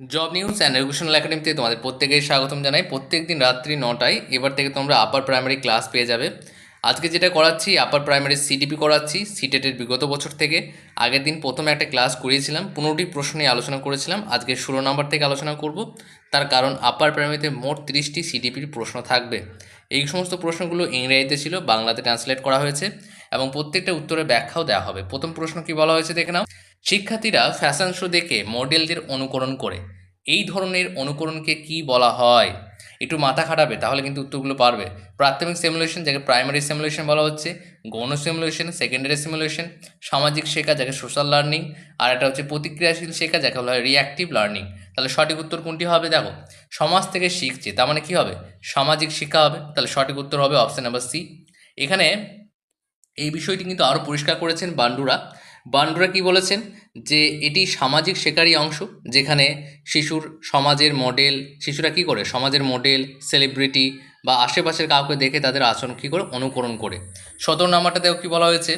Job news and educational একাডেমিতে তোমাদের প্রত্যেকেই স্বাগতম জানাই। প্রত্যেক দিন রাত্রি নটায় এবার থেকে তোমরা আপার প্রাইমারি ক্লাস পেয়ে যাবে। আজকে যেটা করাচ্ছি আপার প্রাইমারি সিডিপি করাচ্ছি সিটেটের বিগত বছর থেকে। আগের দিন প্রথমে একটা ক্লাস করিয়েছিলাম, পনেরোটি প্রশ্ন নিয়ে আলোচনা করেছিলাম। আজকে ষোলো নম্বর থেকে আলোচনা করব। তার কারণ আপার প্রাইমারিতে মোট তিরিশটি সিডিপির প্রশ্ন থাকবে। এই সমস্ত প্রশ্নগুলো ইংরেজিতে ছিল, বাংলাতে ট্রান্সলেট করা হয়েছে। এবং প্রত্যেকটা উত্তরের ব্যাখ্যাও দেওয়া হবে। প্রথম প্রশ্ন কি বলা হয়েছে দেখে নাও। শিক্ষার্থীরা ফ্যাশন শো দেখে মডেলদের অনুকরণ করে। এই ধরনের অনুকরণকে কি বলা হয়? একটু মাথা খাটাবে, তাহলে কিন্তু উত্তরগুলো পারবে। প্রাথমিক সিমুলেশন যাকে প্রাইমারি সিমুলেশন বলা হচ্ছে। গৌণ সিমুলেশন সেকেন্ডারি সিমুলেশন সামাজিক শেখা, যাকে সোশ্যাল লার্নিং আর একটা হচ্ছে প্রতিক্রিয়াশীল শেখা, যাকে বলা হয় রিয়াক্টিভ লার্নিং তাহলে সঠিক উত্তর কোনটি হবে দেখো? সমাজ থেকে শিখছে, তার মানে কী হবে? সামাজিক শিক্ষা হবে, তাহলে সঠিক উত্তর হবে অপশান নাম্বার সি এখানে এই বিষয়টি কিন্তু আরও পরিষ্কার করেছেন বান্ডুরা। বান্ডুরা কি বলেছেন? যে এটি সামাজিক শেখারই অংশ, যেখানে শিশুর সমাজের মডেল শিশুরা কি করে? সমাজের মডেল সেলিব্রিটি বা আশেপাশের কাউকে দেখে তাদের আচরণ কী করে? অনুকরণ করে। সতেরো নাম্বারটাতেও কি বলা হয়েছে?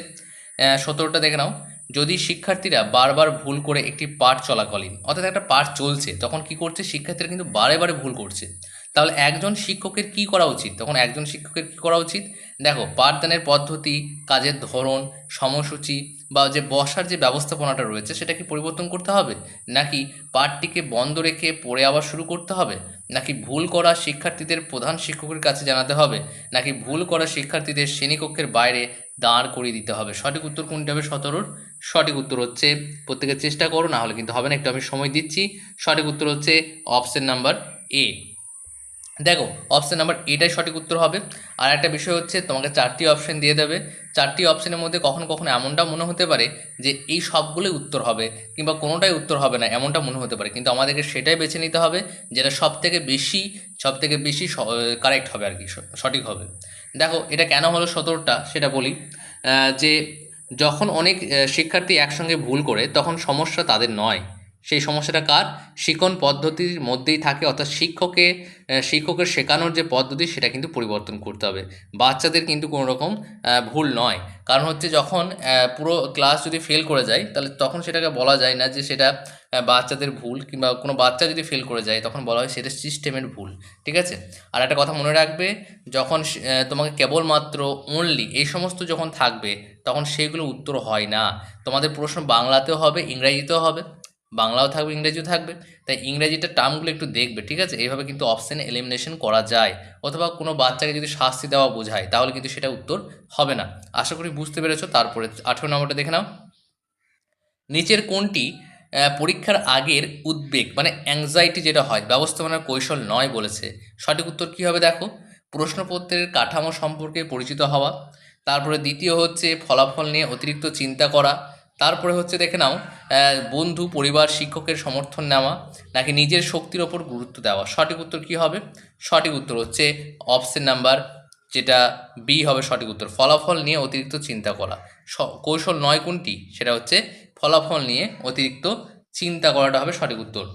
সতেরোটা দেখে নাও। যদি শিক্ষার্থীরা বারবার ভুল করে একটি পাঠ চলাকালীন, অর্থাৎ একটা পাঠ চলছে, তখন কি করছে? শিক্ষার্থীরা কিন্তু বারে বারে ভুল করছে। তাহলে একজন শিক্ষকের কি করা উচিত? তখন একজন শিক্ষকের কী করা উচিত? দেখো, পাঠদানের পদ্ধতি, কাজের ধরন, সময়সূচি বা যে বসার যে ব্যবস্থাপনাটা রয়েছে, সেটা কি পরিবর্তন করতে হবে? নাকি পাঠটিকে বন্ধ রেখে পড়ে আবার শুরু করতে হবে? নাকি ভুল করা শিক্ষার্থীদের প্রধান শিক্ষকের কাছে জানাতে হবে? নাকি ভুল করা শিক্ষার্থীদের শ্রেণীকক্ষের বাইরে দাঁড় করিয়ে দিতে হবে? সঠিক উত্তর কোনটি হবে সতেরোর? সঠিক উত্তর হচ্ছে, প্রত্যেকে চেষ্টা করো, না হলে কিন্তু হবে না, একটু আমি সময় দিচ্ছি। সঠিক উত্তর হচ্ছে অপশন নাম্বার এ দেখো অপশান নাম্বার এটাই সঠিক উত্তর হবে। আর একটা বিষয় হচ্ছে, তোমাকে চারটি অপশান দিয়ে দেবে। চারটি অপশানের মধ্যে কখনো কখনো এমনটা মনে হতে পারে যে, এই সবগুলোই উত্তর হবে, কিংবা কোনোটাই উত্তর হবে না, এমনটা মনে হতে পারে। কিন্তু আমাদেরকে সেটাই বেছে নিতে হবে, যেটা সব থেকে বেশি সব থেকে বেশি কারেক্ট হবে আর কি সঠিক হবে। দেখো, এটা কেন হলো সতেরোটা সেটা বলি। যে, যখন অনেক শিক্ষার্থী একসঙ্গে ভুল করে, তখন সমস্যা তাদের নয়। সেই সমস্যাটা কার? শিখন পদ্ধতির মধ্যেই থাকে, অর্থাৎ শিক্ষকে শিক্ষকের শেখানোর যে পদ্ধতি সেটা কিন্তু পরিবর্তন করতে হবে। বাচ্চাদের কিন্তু কোনো রকম ভুল নয়। কারণ হচ্ছে যখন পুরো ক্লাস যদি ফেল করে যায়, তাহলে তখন সেটাকে বলা যায় না যে সেটা বাচ্চাদের ভুল কিংবা কোনো বাচ্চা যদি ফেল করে যায়, তখন বলা হয় সেটা সিস্টেমের ভুল। ঠিক আছে? আর একটা কথা মনে রাখবে, যখন তোমাকে কেবলমাত্র অনলি এই সমস্ত যখন থাকবে, তখন সেগুলো উত্তর হয় না। তোমাদের প্রশ্ন বাংলাতেও হবে, ইংরাজিতেও হবে। বাংলাও থাকবে, ইংরেজিও থাকবে। তাই ইংরেজিটা টার্মগুলো একটু দেখবে, ঠিক আছে? এইভাবে কিন্তু অপশানে এলিমিনেশন করা যায়। অথবা কোনো বাচ্চাকে যদি শাস্তি দেওয়া বোঝায়, তাহলে কিন্তু সেটা উত্তর হবে না। আশা করি বুঝতে পেরেছ। তারপরে আঠেরো নম্বরটা দেখে নাও। নিচের কোনটি পরীক্ষার আগের উদ্বেগ মানে অ্যাংজাইটি যেটা হয়, ব্যবস্থাপনার কৌশল নয় বলেছে। সঠিক উত্তর কী হবে দেখো? প্রশ্নপত্রের কাঠামো সম্পর্কে পরিচিত হওয়া। তারপরে দ্বিতীয় হচ্ছে ফলাফল নিয়ে অতিরিক্ত চিন্তা করা। তারপরে হচ্ছে দেখে নাও বন্ধু, পরিবার, শিক্ষকের সমর্থন নেওয়া, নাকি নিজের শক্তির ওপর গুরুত্ব দেওয়া। সঠিক উত্তর কী হবে? সঠিক উত্তর হচ্ছে অপশন নাম্বার যেটা বি হবে সঠিক উত্তর। ফলাফল নিয়ে অতিরিক্ত চিন্তা করা। কৌশল নয় কোনটি? সেটা হচ্ছে ফলাফল নিয়ে অতিরিক্ত চিন্তা করাটা হবে সঠিক উত্তর।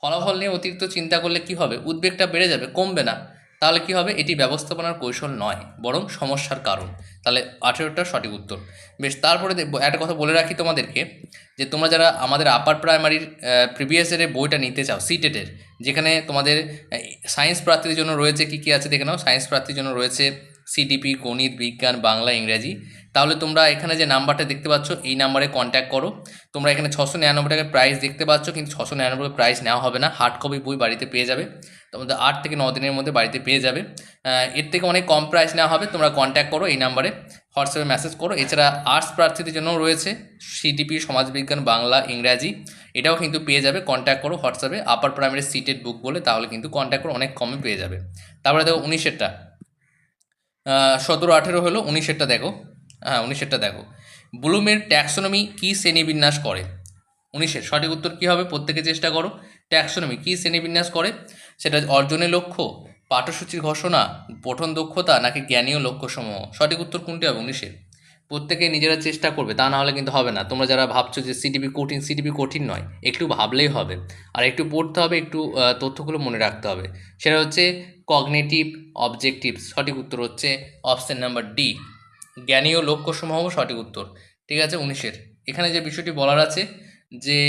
ফলাফল নিয়ে অতিরিক্ত চিন্তা করলে কি হবে? উদ্বেগটা বেড়ে যাবে, কমবে না। তাহলে কি হবে? এটি ব্যবস্থাপনার কৌশল নয়, বরং সমস্যার কারণ। তাহলে আঠেরোটা সঠিক উত্তর। বেশ, তারপরে একটা কথা বলে রাখি তোমাদেরকে, যে তোমরা যারা আমাদের আপার প্রাইমারির প্রিভিয়াস ইয়ারের বইটা নিতে চাও সিটেটের যেখানে তোমাদের সায়েন্স প্রার্থীর জন্য রয়েছে কি কি আছে দেখে নাও। সায়েন্স প্রার্থীর জন্য রয়েছে সিডিপি গণিত, বিজ্ঞান, বাংলা, ইংরাজি। তাহলে তোমরা এখানে যে নাম্বারটা দেখতে পাচ্ছ, এই নাম্বারে কন্ট্যাক্ট করো। তোমরা এখানে ছশো নিরানব্বই টাকার প্রাইস দেখতে পাচ্ছ, কিন্তু ছশো নিরানব্বই প্রাইস নেওয়া হবে না। হার্ড কপি বই বাড়িতে পেয়ে যাবে। তোমাদের আট থেকে ন দিনের মধ্যে বাড়িতে পেয়ে যাবে। এর থেকে অনেক কম প্রাইস নেওয়া হবে। তোমরা কন্ট্যাক্ট করো এই নাম্বারে। হোয়াটসঅ্যাপে মেসেজ করো। এছাড়া আর্টস প্রার্থীদের জন্যও রয়েছে সিডিপি সমাজবিজ্ঞান, বাংলা, ইংরাজি। এটাও কিন্তু পেয়ে যাবে। কন্ট্যাক্ট করো হোয়াটসঅ্যাপে। আপার প্রাইমারি সিটেড বুক বলে তাহলে কিন্তু কন্ট্যাক্ট করো, অনেক কমে পেয়ে যাবে। তারপরে দেখো উনিশেরটা। সতেরো আঠেরো হলো, উনিশেরটা দেখো। হ্যাঁ উনিশেরটা দেখো। ব্লুমের ট্যাক্সোনমি কী শ্রেণীবিন্যাস করে? উনিশের, সঠিক উত্তর কী হবে? প্রত্যেকে চেষ্টা করো। ট্যাক্সোনমি কী শ্রেণীবিন্যাস করে? সেটা অর্জনের লক্ষ্য, পাঠ্যসূচির ঘোষণা, পঠন দক্ষতা, নাকি জ্ঞানীয় লক্ষ্যসমূহ? সঠিক উত্তর কোনটি হবে? উনিশের। প্রত্যেকে নিজেরা চেষ্টা করবে, তা না হলে কিন্তু হবে না। তোমরা যারা ভাবছ যে সিটিপি কঠিন সিটিপি কঠিন নয়, একটু ভাবলেই হবে। আর একটু পড়তে হবে, একটু তথ্যগুলো মনে রাখতে হবে। সেটা হচ্ছে কগনেটিভ অবজেক্টিভস সঠিক উত্তর হচ্ছে অপশান নাম্বার ডি জ্ঞানীয় লক্ষ্যসমূহ সঠিক উত্তর। ঠিক আছে, উনিশের। এখানে যে বিষয়টি বলার আছে যে,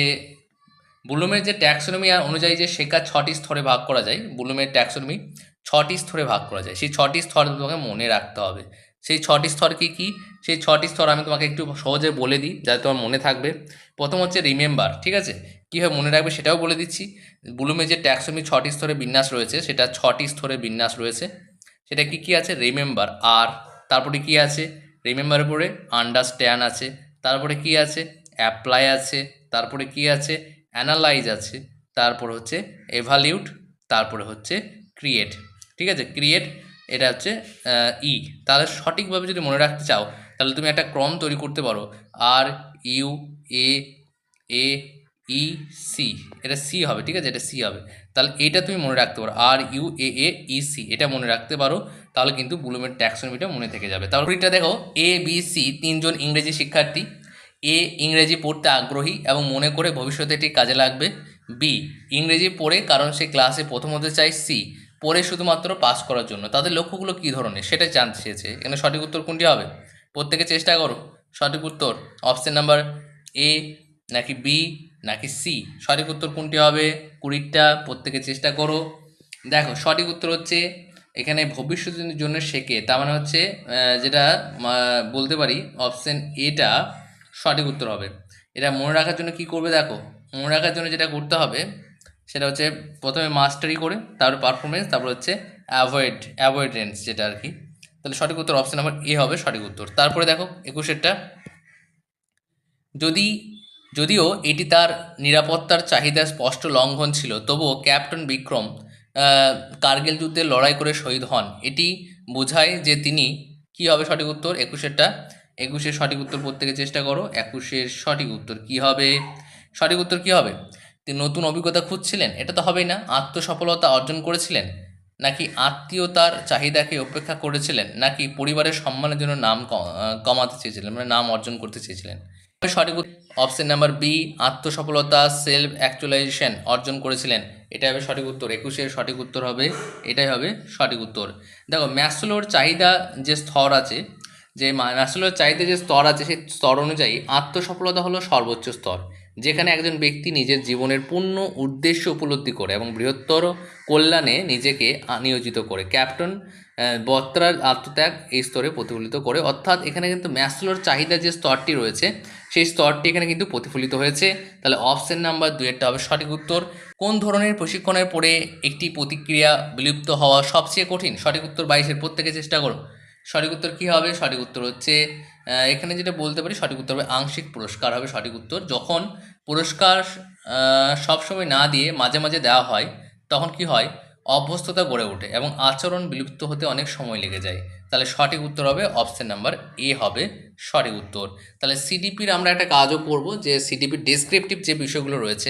বুলুমের যে ট্যাক্সোনমি অনুযায়ী যে শেখার ছটি স্তরে ভাগ করা যায়, বুলুমের ট্যাক্সোনমি ছটি স্তরে ভাগ করা যায়। সেই ছটি স্তর তোমাকে মনে রাখতে হবে। সেই ছটি স্তর কি কি? সেই ছটি স্তর আমি তোমাকে একটু সহজে বলে দিই, যাতে তোমার মনে থাকবে। প্রথম হচ্ছে রিমেম্বার, ঠিক আছে? কীভাবে মনে রাখবে সেটাও বলে দিচ্ছি। ব্লুমে যে ট্যাক্সোমি ছটি স্তরে বিন্যাস রয়েছে, সেটা ছটি স্তরে বিন্যাস রয়েছে। সেটা কি কি আছে? রিমেম্বার, আর তারপরে কি আছে? রিমেম্বারের পরে আন্ডারস্ট্যান্ড আছে। তারপরে কি আছে? অ্যাপ্লাই আছে। তারপরে কি আছে? অ্যানালাইজ আছে। তারপর হচ্ছে এভালিউট তারপরে হচ্ছে ক্রিয়েট ঠিক আছে? ক্রিয়েট এটা হচ্ছে ই তাহলে সঠিকভাবে যদি মনে রাখতে চাও, তাহলে তুমি একটা ক্রম তৈরি করতে পারো। আর U A A E C এটা সি হবে, ঠিক আছে? এটা সি হবে। তাহলে এটা তুমি মনে রাখতে পারো। আর U A A E C, এটা মনে রাখতে পারো, তাহলে কিন্তু ব্লুমের ট্যাক্সনমিটা মনে থেকে যাবে। তারপর এটা দেখো, এ, বি, সি তিনজন ইংরেজি শিক্ষার্থী। এ, ইংরেজি পড়তে আগ্রহী এবং মনে করে ভবিষ্যতে এটি কাজে লাগবে। বি, ইংরেজি পড়ে কারণ সে ক্লাসে প্রথম হতে চায়। সি, পড়ে শুধুমাত্র পাস করার জন্য। তাদের লক্ষ্যগুলো কী ধরনের? সেটা জানতে চেয়েছে। এখানে সঠিক উত্তর কোনটি হবে? প্রত্যেকে চেষ্টা করো। সঠিক উত্তর, অপশন নাম্বার এ নাকি বি নাকি সি সঠিক উত্তর কোনটি হবে? কুড়িটা, প্রত্যেকে চেষ্টা করো। দেখো, সঠিক উত্তর হচ্ছে এখানে ভবিষ্যতের জন্য শেখে তার মানে হচ্ছে যেটা বলতে পারি অপশন এটা সঠিক উত্তর হবে। এটা মনে রাখার জন্য কি করবে দেখো? মনে রাখার জন্য যেটা করতে হবে, সেটা হচ্ছে প্রথমে মাস্টারি করে, তারপর পারফরমেন্স তারপর হচ্ছে অ্যাভয়েড অ্যাভয়েডেন্স যেটা আর কি। তাহলে সঠিক উত্তর অপশন নাম্বার এ হবে সঠিক উত্তর। তারপরে দেখো, একুশেরটা। যদি যদিও এটি তার নিরাপত্তার চাহিদা স্পষ্ট লঙ্ঘন ছিল, তবুও ক্যাপ্টেন বিক্রম কার্গিল যুদ্ধে লড়াই করে শহীদ হন। এটি বোঝায় যে তিনি কি হবে সঠিক উত্তর? একুশেরটা, একুশের সঠিক উত্তর প্রত্যেকে চেষ্টা করো। একুশের সঠিক উত্তর কি হবে? সঠিক উত্তর কি হবে? তিনি নতুন অভিজ্ঞতা খুঁজছিলেন? এটা তো হবেই না। আত্মসফলতা অর্জন করেছিলেন? নাকি আত্মীয়তার চাহিদাকে উপেক্ষা করেছিলেন? নাকি পরিবারের সম্মানের জন্য নাম কমাতে চেয়েছিলেন? মানে নাম অর্জন করতে চেয়েছিলেন? সঠিক অপশন নাম্বার বি আত্মসফলতা সেলফ অ্যাকচুয়ালাইজেশন অর্জন করেছিলেন। এটা হবে সঠিক উত্তর, একুশের সঠিক উত্তর হবে, এটাই হবে সঠিক উত্তর। দেখো, ম্যাসলোর চাহিদা যে স্তর আছে, যে ম্যাসলোর চাহিদা যে স্তর আছে, সেই স্তর অনুযায়ী আত্মসফলতা হলো সর্বোচ্চ স্তর। যেখানে একজন ব্যক্তি নিজের জীবনের পূর্ণ উদ্দেশ্য উপলব্ধি করে এবং বৃহত্তর কল্যাণে নিজেকে নিয়োজিত করে। ক্যাপ্টেন বত্রার আত্মত্যাগ এই স্তরে প্রতিফলিত করে। অর্থাৎ এখানে কিন্তু ম্যাসলোর চাহিদা যে স্তরটি রয়েছে, সেই স্তরটি এখানে কিন্তু প্রতিফলিত হয়েছে। তাহলে অপশন নাম্বার দুয়েরটা হবে সঠিক উত্তর। কোন ধরনের প্রশিক্ষণের পরে একটি প্রতিক্রিয়া বিলুপ্ত হওয়া সবচেয়ে কঠিন? সঠিক উত্তর বাইশের। প্রত্যেকে চেষ্টা করো। সঠিক উত্তর কী হবে? সঠিক উত্তর হচ্ছে এখানে যেটা বলতে পারি সঠিক উত্তর হবে আংশিক পুরস্কার হবে সঠিক উত্তর। যখন পুরস্কার সবসময় না দিয়ে মাঝে মাঝে দেওয়া হয়, তখন কি হয়? অভ্যস্ততা গড়ে ওঠে এবং আচরণ বিলুপ্ত হতে অনেক সময় লেগে যায়। তাহলে সঠিক উত্তর হবে অপশন নাম্বার এ হবে সঠিক উত্তর। তাহলে সিডিপির আমরা একটা কাজও করব যে সিডিপির ডেসক্রিপটিভ যে বিষয়গুলো রয়েছে,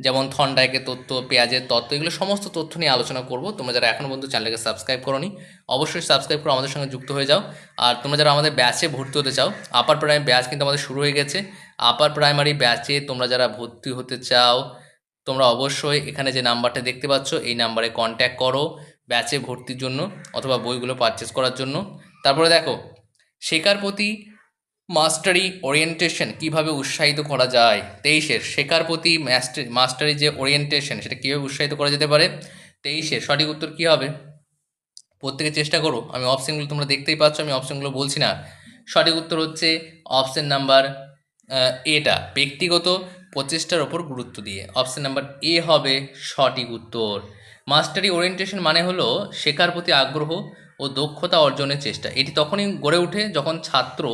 যেমন থন্ডাইকের তথ্য, পেঁয়াজের তথ্য এগুলো সমস্ত তথ্য নিয়ে আলোচনা করব। তোমরা যারা এখনও পর্যন্ত চ্যানেলকে সাবস্ক্রাইব করনি, অবশ্যই সাবস্ক্রাইব করে আমাদের সঙ্গে যুক্ত হয়ে যাও। আর তোমরা যারা আমাদের ব্যাচে ভর্তি হতে চাও আপার প্রাইমারি ব্যাচ কিন্তু আমাদের শুরু হয়ে গেছে। আপার প্রাইমারি ব্যাচে তোমরা যারা ভর্তি হতে চাও তোমরা অবশ্যই এখানে যে নাম্বারটা দেখতে পাচ্ছ, এই নাম্বারে কন্ট্যাক্ট করো ব্যাচে ভর্তির জন্য অথবা বইগুলো পারচেস করার জন্য। তারপরে দেখো, শেখার প্রতি মাস্টারি ওরিয়েন্টেশন কীভাবে উৎসাহিত করা যায়? তেইশের, শেখার প্রতি মাস্টার যে ওরিয়েন্টেশন সেটা কীভাবে উৎসাহিত করা যেতে পারে? তেইশের, সঠিক উত্তর কী হবে? প্রত্যেকে চেষ্টা করো, আমি অপশানগুলো তোমরা দেখতেই পাচ্ছ, আমি অপশানগুলো বলছি না। সঠিক উত্তর হচ্ছে অপশান নাম্বার এটা ব্যক্তিগত প্রচেষ্টার ওপর গুরুত্ব দিয়ে। অপশান নাম্বার এ হবে সঠিক উত্তর। মাস্টারি ওরিয়েন্টেশন মানে হলো শেখার প্রতি আগ্রহ ও দক্ষতা অর্জনের চেষ্টা। এটি তখনই গড়ে ওঠে যখন ছাত্র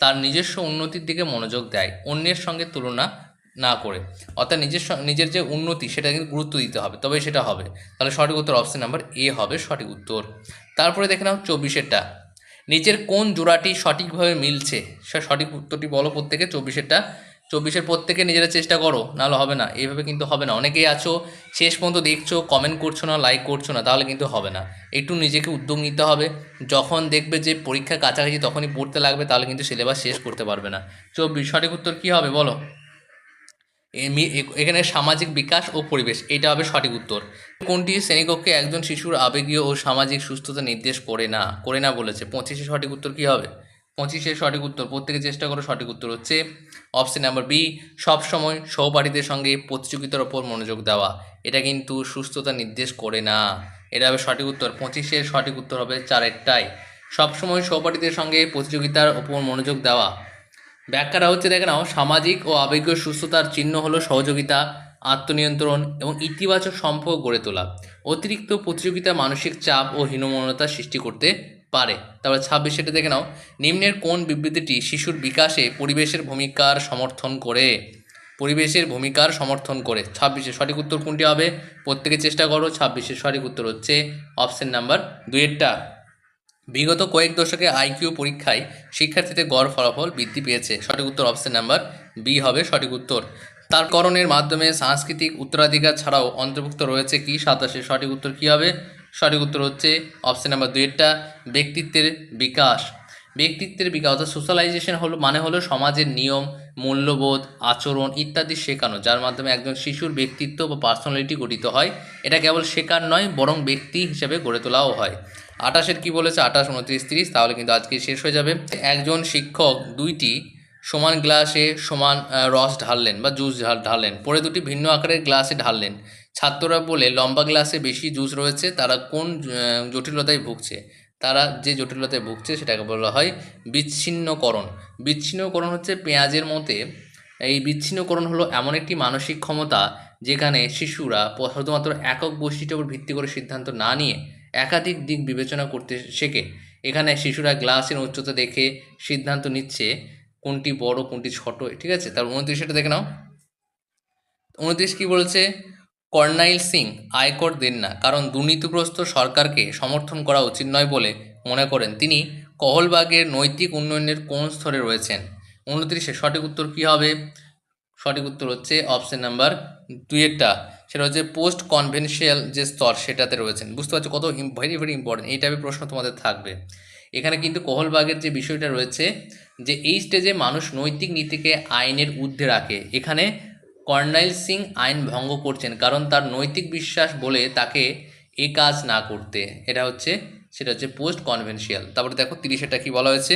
তার নিজস্ব উন্নতির দিকে মনোযোগ দেয়, অন্যের সঙ্গে তুলনা না করে। অর্থাৎ নিজের নিজের যে উন্নতি সেটা কিন্তু গুরুত্ব দিতে হবে তবে সেটা হবে। তাহলে সঠিক উত্তর অপশন নাম্বার এ হবে সঠিক উত্তর। তারপরে দেখে নাও চব্বিশেরটা। নিচের কোন জোড়াটি সঠিকভাবে মিলছে? সে সঠিক উত্তরটি বলো প্রত্যেকে, চব্বিশেরটা। চব্বিশের প্রত্যেকে নিজেরা চেষ্টা করো, নাহলে হবে না। এইভাবে কিন্তু হবে না। অনেকেই আছো, শেষ পর্যন্ত দেখছ কমেন্ট করছ না লাইক করছ না, তাহলে কিন্তু হবে না। একটু নিজেকে উদ্যোগ নিতে হবে। যখন দেখবে যে পরীক্ষা কাছাকাছি তখনই পড়তে লাগবে, তাহলে কিন্তু সিলেবাস শেষ করতে পারবে না। চব্বিশ, সঠিক উত্তর কী হবে বলো? এখানে সামাজিক বিকাশ ও পরিবেশ, এটা হবে সঠিক উত্তর। কোনটি শ্রেণীকক্ষে একজন শিশুর আবেগীয় ও সামাজিক সুস্থতা নির্দেশ করে না? করে না বলেছে। পঁচিশে সঠিক উত্তর কী হবে? পঁচিশের সঠিক উত্তর, প্রত্যেকে চেষ্টা করো সঠিক উত্তর হচ্ছে অপশন নাম্বার বি সবসময় সহপাঠীদের সঙ্গে প্রতিযোগিতার ওপর মনোযোগ দেওয়া। এটা কিন্তু সুস্থতা নির্দেশ করে না। এটা হবে সঠিক উত্তর পঁচিশের সঠিক উত্তর হবে চারেরটাই সবসময় সহপাঠীদের সঙ্গে প্রতিযোগিতার ওপর মনোযোগ দেওয়া। ব্যাখ্যাটা হচ্ছে দেখে নাও, সামাজিক ও আবেগীয় সুস্থতার চিহ্ন হলো সহযোগিতা, আত্মনিয়ন্ত্রণ এবং ইতিবাচক সম্পর্ক গড়ে তোলা। অতিরিক্ত প্রতিযোগিতা মানসিক চাপ ও হীনমনতা সৃষ্টি করতে পারে। তারপরে ছাব্বিশ সেটা দেখে নাও। নিম্নের কোন বিবৃতিটি শিশুর বিকাশে পরিবেশের ভূমিকার সমর্থন করে? পরিবেশের ভূমিকার সমর্থন করে। ছাব্বিশে সঠিক উত্তর কোনটি হবে? প্রত্যেকে চেষ্টা করো ছাব্বিশের সঠিক উত্তর হচ্ছে অপশন নাম্বার দুইয়েরটা। বিগত কয়েক দশকে আইকিউ পরীক্ষায় শিক্ষার্থীদের গড় ফলাফল বৃদ্ধি পেয়েছে। সঠিক উত্তর অপশন নাম্বার বি হবে সঠিক উত্তর। তার করণের মাধ্যমে সাংস্কৃতিক উত্তরাধিকার ছাড়াও অন্তর্ভুক্ত রয়েছে কি? সাতাশে সঠিক উত্তর কী হবে? সঠিক উত্তর হচ্ছে অপশান নাম্বার দুইয়েরটা ব্যক্তিত্বের বিকাশ। ব্যক্তিত্বের বিকাশ অর্থাৎ সোশ্যালাইজেশন হলো মানে হলো সমাজের নিয়ম, মূল্যবোধ, আচরণ ইত্যাদি শেখানো, যার মাধ্যমে একজন শিশুর ব্যক্তিত্ব বা পার্সোনালিটি গঠিত হয়। এটা কেবল শেখার নয়, বরং ব্যক্তি হিসেবে গড়ে তোলাও হয়। আঠাশের কি বলেছে? আঠাশ, উনত্রিশ, তিরিশ, তাহলে কিন্তু আজকে শেষ হয়ে যাবে। একজন শিক্ষক দুইটি সমান গ্লাসে সমান রস ঢাললেন বা জুস ঢাল, ঢাললেন, পরে দুটি ভিন্ন আকারের গ্লাসে ঢাললেন। ছাত্ররা বলে, লম্বা গ্লাসে বেশি জুস রয়েছে, তারা কোন জটিলতায় ভুগছে? তারা যে জটিলতায় ভুগছে সেটাকে বলা হয় বিচ্ছিন্নকরণ। বিচ্ছিন্নকরণ হচ্ছে পেঁয়াজের মতে, এই বিচ্ছিন্নকরণ হলো এমন একটি মানসিক ক্ষমতা যেখানে শিশুরা শুধুমাত্র একক বৈশিষ্ট্যের উপর ভিত্তি করে সিদ্ধান্ত না নিয়ে একাধিক দিক বিবেচনা করতে শেখে। এখানে শিশুরা গ্লাসের উচ্চতা দেখে সিদ্ধান্ত নিচ্ছে কোনটি বড়, কোনটি ছোট, ঠিক আছে? তার উনত্রিশটা দেখে নাও। উনত্রিশ কী বলছে? কর্নাইল সিং আয়কর দেন না, কারণ দুর্নীতিগ্রস্ত সরকারকে সমর্থন করা উচিত নয় বলে মনে করেন তিনি। কহলবাগের নৈতিক উন্নয়নের কোন স্তরে রয়েছেন? উনত্রিশে, সঠিক উত্তর কী হবে? সঠিক উত্তর হচ্ছে অপশন নাম্বার দুইয়েরটা সেটা হচ্ছে পোস্ট কনভেনশিয়াল যে স্তর সেটাতে রয়েছেন। বুঝতে পারছ কত ভেরি ভেরি ইম্পর্টেন্ট, এই টাইপের প্রশ্ন তোমাদের থাকবে। এখানে কিন্তু কহলবাগের যে বিষয়টা রয়েছে, যে এই স্টেজে মানুষ নৈতিক নীতিকে আইনের ঊর্ধ্বে রাখে, এখানে কর্নাইল সিং আইন ভঙ্গ করছেন কারণ তার নৈতিক বিশ্বাস বলে তাকে এ কাজ না করতে। এটা হচ্ছে, সেটা হচ্ছে পোস্ট কনভেনশিয়াল তারপরে দেখো তিরিশেটা কি বলা হয়েছে?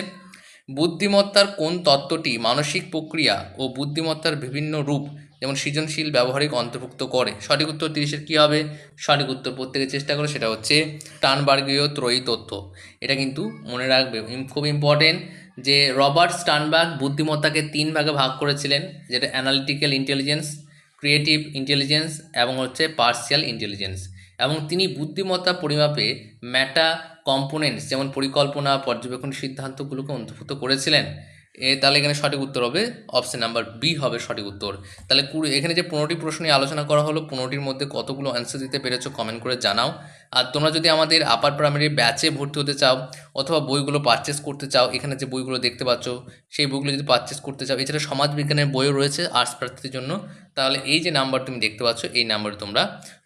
বুদ্ধিমত্তার কোন তত্ত্বটি মানসিক প্রক্রিয়া ও বুদ্ধিমত্তার বিভিন্ন রূপ যেমন সৃজনশীল, ব্যবহারিক, অন্তর্ভুক্ত করে? সঠিক উত্তর তিরিশের কী হবে? সঠিক উত্তর প্রত্যেকে চেষ্টা করে, সেটা হচ্ছে টানবার্গীয় ত্রয়ী তত্ত্ব। এটা কিন্তু মনে রাখবে, খুব ইম্পর্টেন্ট যে রবার্ট স্টানবার্গ বুদ্ধিমত্তাকে তিন ভাগে ভাগ করেছিলেন, যেটা অ্যানালিটিক্যাল ইন্টেলিজেন্স ক্রিয়েটিভ ইন্টেলিজেন্স এবং হচ্ছে পার্সিয়াল ইন্টেলিজেন্স এবং তিনি বুদ্ধিমত্তা পরিমাপে ম্যাটা কম্পোনেন্টস যেমন পরিকল্পনা, পর্যবেক্ষণ সিদ্ধান্তগুলোকে অন্তর্ভুক্ত করেছিলেন। এ, তাহলে এখানে সঠিক উত্তর হবে অপশান নাম্বার বি হবে সঠিক উত্তর। তাহলে কুড়ি, এখানে যে পনেরোটি প্রশ্ন নিয়ে আলোচনা করা হলো, পনেরোটির মধ্যে কতগুলো অ্যান্সার দিতে পেরেছ কমেন্ট করে জানাও। আর তোমরা যদি আমাদের আপার প্রাইমারি ব্যাচে ভর্তি হতে চাও, অথবা বইগুলো পারচেস করতে চাও, এখানে যে বইগুলো দেখতে পাচ্ছ, সেই বইগুলো যদি পারচেস করতে চাও, এছাড়া সমাজ বিজ্ঞানের বইও রয়েছে আর্টস প্রার্থীদের জন্য। তাহলে এই যে নাম্বার তুমি দেখতে পাচ্ছ, এই নাম্বারে তোমরা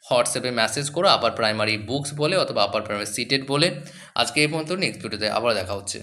হোয়াটসঅ্যাপে মেসেজ করো আপার প্রাইমারি বুকস বলে, অথবা আপার প্রাইমারি সিটেড বলে। আজকে এই পর্যন্ত নেক্সট ভিডিওতে আবার দেখা হচ্ছে।